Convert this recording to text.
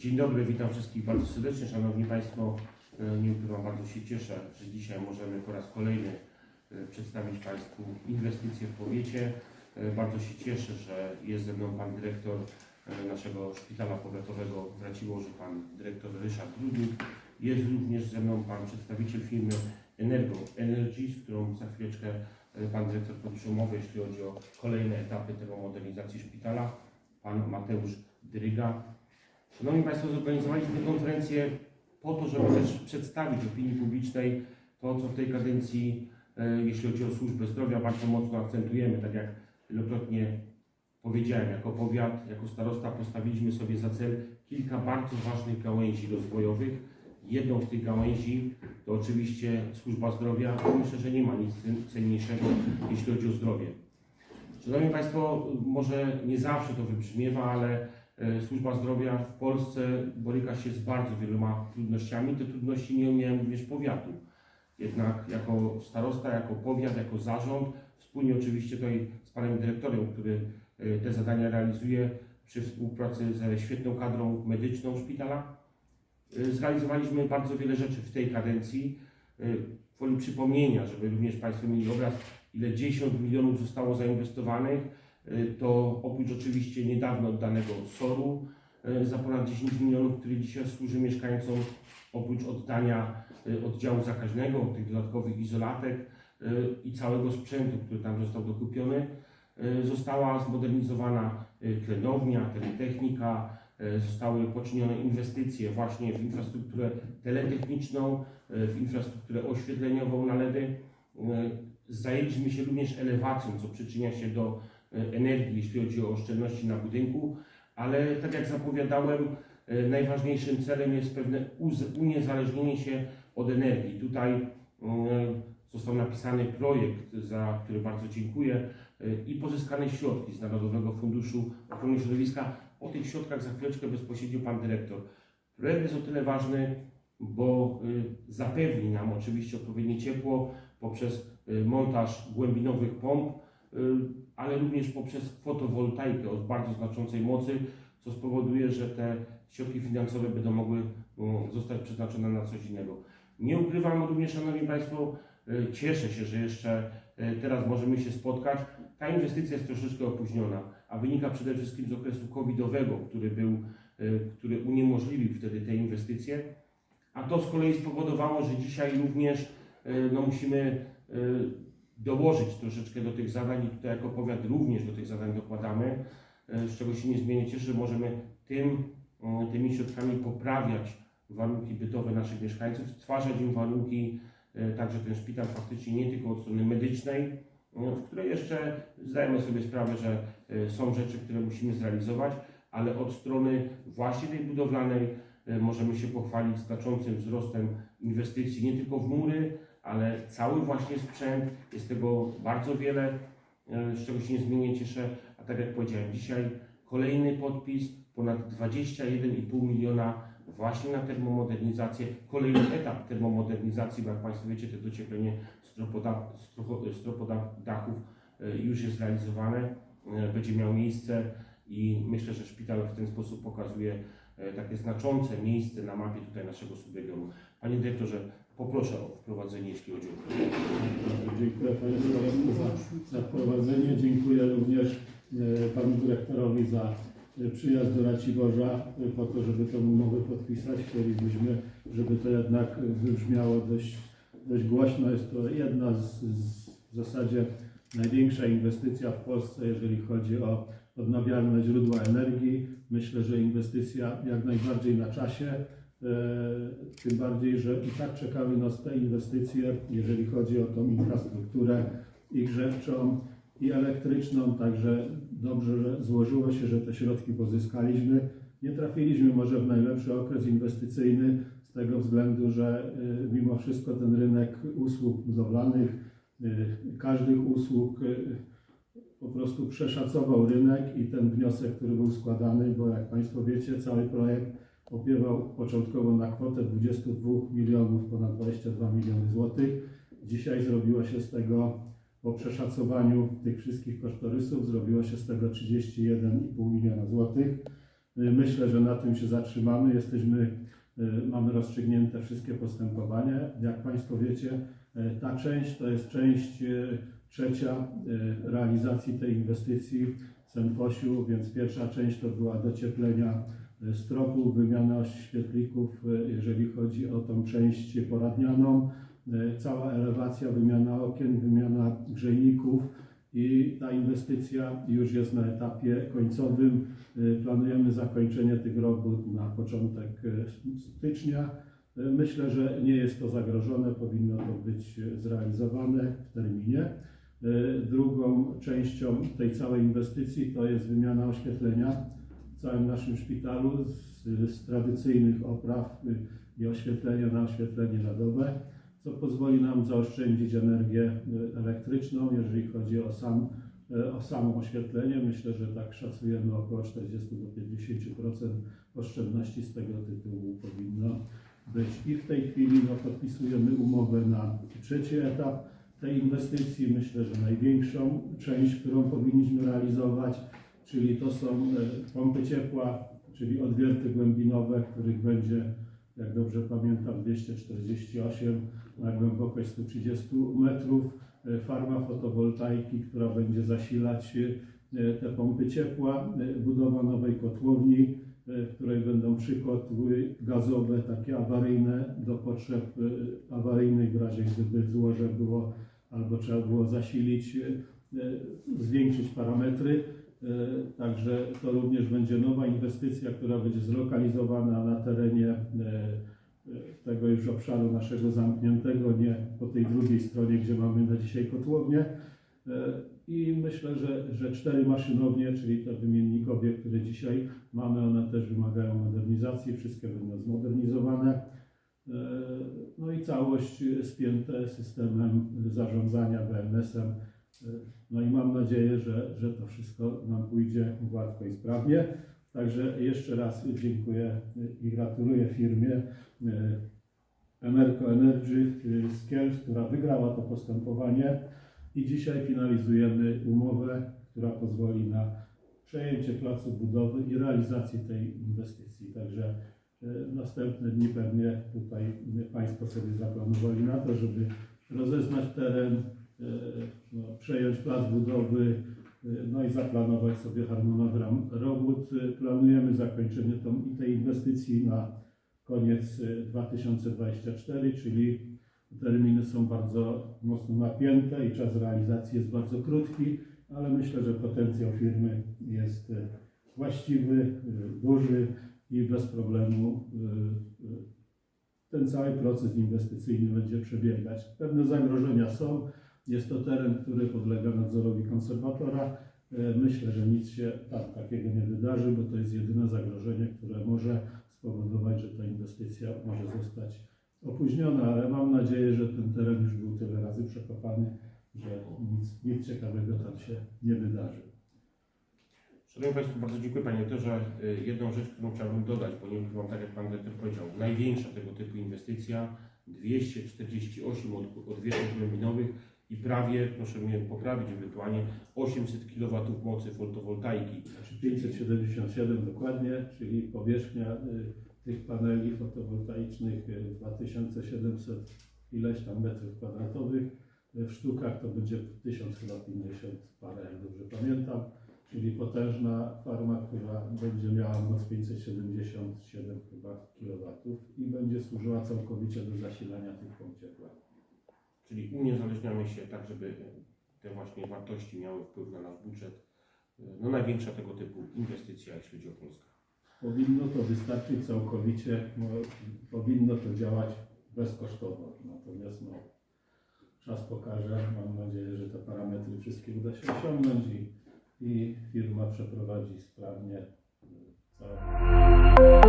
Dzień dobry, witam wszystkich bardzo serdecznie. Szanowni Państwo, e, nie ukrywam, bardzo się cieszę, że dzisiaj możemy po raz kolejny e, przedstawić Państwu inwestycje w powiecie. E, Bardzo się cieszę, że jest ze mną Pan Dyrektor naszego Szpitala Powiatowego w Raciborzu, Pan Dyrektor Ryszard Grudnik. Jest również ze mną Pan przedstawiciel firmy Energo Energy, z którą za chwileczkę Pan Dyrektor podpisze umowę, jeśli chodzi o kolejne etapy termomodernizacji szpitala. Pan Mateusz Dryga, Szanowni Państwo, zorganizowaliśmy tę konferencję po to, żeby też przedstawić opinii publicznej to, co w tej kadencji, e, jeśli chodzi o służbę zdrowia, bardzo mocno akcentujemy. Tak jak wielokrotnie powiedziałem, jako powiat, jako starosta postawiliśmy sobie za cel kilka bardzo ważnych gałęzi rozwojowych. Jedną z tych gałęzi to oczywiście służba zdrowia. Myślę, że nie ma nic cenniejszego, jeśli chodzi o zdrowie. Szanowni Państwo, może nie zawsze to wybrzmiewa, ale służba zdrowia w Polsce boryka się z bardzo wieloma trudnościami. Te trudności nie omijałem również powiatu. Jednak jako starosta, jako powiat, jako zarząd, wspólnie oczywiście tutaj z panem dyrektorem, który e, te zadania realizuje przy współpracy ze świetną kadrą medyczną szpitala, e, zrealizowaliśmy bardzo wiele rzeczy w tej kadencji. E, Woli przypomnienia, żeby również Państwo mieli obraz, ile 10 milionów zostało zainwestowanych, to oprócz oczywiście niedawno oddanego SOR-u y, za ponad 10 milionów, który dzisiaj służy mieszkańcom, oprócz oddania y, oddziału zakaźnego, tych dodatkowych izolatek i całego sprzętu, który tam został dokupiony, została zmodernizowana tlenownia, teletechnika, zostały poczynione inwestycje właśnie w infrastrukturę teletechniczną, w infrastrukturę oświetleniową na LEDy. Zajęliśmy się również elewacją, co przyczynia się do e, energii, jeśli chodzi o oszczędności na budynku, ale tak jak zapowiadałem, e, najważniejszym celem jest pewne uniezależnienie się od energii. Tutaj e, został napisany projekt, za który bardzo dziękuję, e, i pozyskane środki z Narodowego Funduszu Ochrony Środowiska. O tych środkach za chwileczkę bezpośrednio Pan Dyrektor. Projekt jest o tyle ważny, bo zapewni nam oczywiście odpowiednie ciepło poprzez montaż głębinowych pomp, ale również poprzez fotowoltaikę o bardzo znaczącej mocy, co spowoduje, że te środki finansowe będą mogły y, zostać przeznaczone na coś innego. Nie ukrywam również, Szanowni Państwo, y, cieszę się, że jeszcze y, teraz możemy się spotkać. Ta inwestycja jest troszeczkę opóźniona, a wynika przede wszystkim z okresu covidowego, który był, y, który uniemożliwił wtedy te inwestycje. A to z kolei spowodowało, że dzisiaj również y, no, musimy y, dołożyć troszeczkę do tych zadań i tutaj jako powiat również do tych zadań dokładamy, y, z czego się niezmiernie cieszę, że możemy tym, y, tymi środkami poprawiać warunki bytowe naszych mieszkańców, stwarzać im warunki, y, także ten szpital faktycznie nie tylko od strony medycznej, w której jeszcze zdajemy sobie sprawę, że są rzeczy, które musimy zrealizować, ale od strony właśnie tej budowlanej E, możemy się pochwalić znaczącym wzrostem inwestycji nie tylko w mury, ale cały właśnie sprzęt. Jest tego bardzo wiele, e, z czego się niezmiennie cieszę. A tak jak powiedziałem, dzisiaj kolejny podpis, ponad 21,5 miliona właśnie na termomodernizację. Kolejny etap termomodernizacji, bo jak Państwo wiecie, to docieplenie stropoda- stropo- stropodachów e, już jest realizowane, e, będzie miał miejsce i myślę, że szpital w ten sposób pokazuje takie znaczące miejsce na mapie tutaj naszego subregionu. Panie dyrektorze, poproszę o wprowadzenie, jeśli chodzi o Dziękuję Panie Dyrektorze za, za wprowadzenie. Dziękuję również e, Panu Dyrektorowi za e, przyjazd do Raciborza e, po to, żeby tę umowę podpisać. Chcielibyśmy, żeby to jednak wybrzmiało dość, dość głośno. Jest to jedna z, z w zasadzie największa inwestycja w Polsce, jeżeli chodzi o odnawialne źródła energii. Myślę, że inwestycja jak najbardziej na czasie. E, Tym bardziej, że i tak czekały nas te inwestycje, jeżeli chodzi o tą infrastrukturę i grzewczą, i elektryczną, także dobrze, że złożyło się, że te środki pozyskaliśmy. Nie trafiliśmy może w najlepszy okres inwestycyjny z tego względu, że y, mimo wszystko ten rynek usług budowlanych, y, każdych usług po prostu przeszacował rynek i ten wniosek, który był składany, bo jak Państwo wiecie, cały projekt opiewał początkowo na kwotę 22 milionów, ponad 22 miliony złotych. Dzisiaj zrobiło się z tego, po przeszacowaniu tych wszystkich kosztorysów, zrobiło się z tego 31,5 miliona złotych. Y, Myślę, że na tym się zatrzymamy. Jesteśmy, y, mamy rozstrzygnięte wszystkie postępowania. Jak Państwo wiecie, y, ta część to jest część trzecia realizacji tej inwestycji w Senfosiu, więc pierwsza część to była docieplenia y, stropów, wymiana świetlików, y, jeżeli chodzi o tą część poradnianą, y, cała elewacja, wymiana okien, wymiana grzejników i ta inwestycja już jest na etapie końcowym. Planujemy zakończenie tych robót na początek stycznia. Myślę, że nie jest to zagrożone, powinno to być zrealizowane w terminie. Drugą częścią tej całej inwestycji to jest wymiana oświetlenia całym naszym szpitalu z, z tradycyjnych opraw i oświetlenia na oświetlenie LEDowe, co pozwoli nam zaoszczędzić energię elektryczną, jeżeli chodzi o, sam, o samo oświetlenie. Myślę, że tak szacujemy około 40 do 50% oszczędności z tego tytułu powinno być. I w tej chwili no, podpisujemy umowę na trzeci etap tej inwestycji. Myślę, że największą część, którą powinniśmy realizować, czyli to są e, pompy ciepła, czyli odwierty głębinowe, których będzie, jak dobrze pamiętam, 248 na głębokość 130 metrów. E, Farma fotowoltaiki, która będzie zasilać e, te pompy ciepła, budowa nowej kotłowni, w której będą trzy kotły gazowe, takie awaryjne do potrzeb awaryjnej w razie gdyby złoże było albo trzeba było zasilić, zwiększyć parametry. E, Także to również będzie nowa inwestycja, która będzie zlokalizowana na terenie e, e, tego już obszaru naszego zamkniętego, nie po tej drugiej stronie, gdzie mamy na dzisiaj kotłownię. I myślę, że, że cztery maszynownie, czyli te wymiennikowie, które dzisiaj mamy, one też wymagają modernizacji, wszystkie będą zmodernizowane. No i całość spięte systemem zarządzania BMS-em. E, No i mam nadzieję, że, że to wszystko nam pójdzie gładko i sprawnie. Także jeszcze raz dziękuję i gratuluję firmie e, Emerco Energy z Kielc, która wygrała to postępowanie i dzisiaj finalizujemy umowę, która pozwoli na przejęcie placu budowy i realizację tej inwestycji. Także e, następne dni pewnie tutaj Państwo sobie zaplanowali na to, żeby rozeznać teren, e, no, przejąć plac budowy, e, no i zaplanować sobie harmonogram robót. E, Planujemy zakończenie tej inwestycji na koniec e, 2024, czyli terminy są bardzo mocno napięte i czas realizacji jest bardzo krótki, ale myślę, że potencjał firmy jest e, właściwy, e, duży i bez problemu e, e, ten cały proces inwestycyjny będzie przebiegać. Pewne zagrożenia są. Jest to teren, który podlega nadzorowi konserwatora. E, Myślę, że nic się tam takiego nie wydarzy, bo to jest jedyne zagrożenie, które może spowodować, że ta inwestycja może zostać opóźniona, ale mam nadzieję, że ten teren już był tyle razy przekopany, że nic, nic ciekawego tam się nie wydarzy. Szanowni Państwo, bardzo dziękuję Panie Doktorze. Y, Jedną rzecz, którą chciałbym dodać, bo nie tak jak Pan Dyrektor powiedział, największa tego typu inwestycja, 248 od- odwiertów głębinowych i prawie, proszę mnie poprawić ewentualnie, 800 kW mocy fotowoltaiki. Znaczy 577 dokładnie, czyli powierzchnia y, tych paneli fotowoltaicznych y, 2700 ileś tam metrów kwadratowych. Y, W sztukach to będzie 1050 parę, jak dobrze pamiętam. Czyli potężna farma, która będzie miała moc 577 chyba kW i będzie służyła całkowicie do zasilania tych ciepła. Czyli uniezależniamy się tak, żeby te właśnie wartości miały wpływ na nasz budżet. No największa tego typu inwestycja, jeśli chodzi o Polskę. Powinno to wystarczyć całkowicie, no, powinno to działać bezkosztowo. Natomiast no, czas pokaże. Mam nadzieję, że te parametry wszystkie uda się osiągnąć i, i firma przeprowadzi sprawnie y, całe.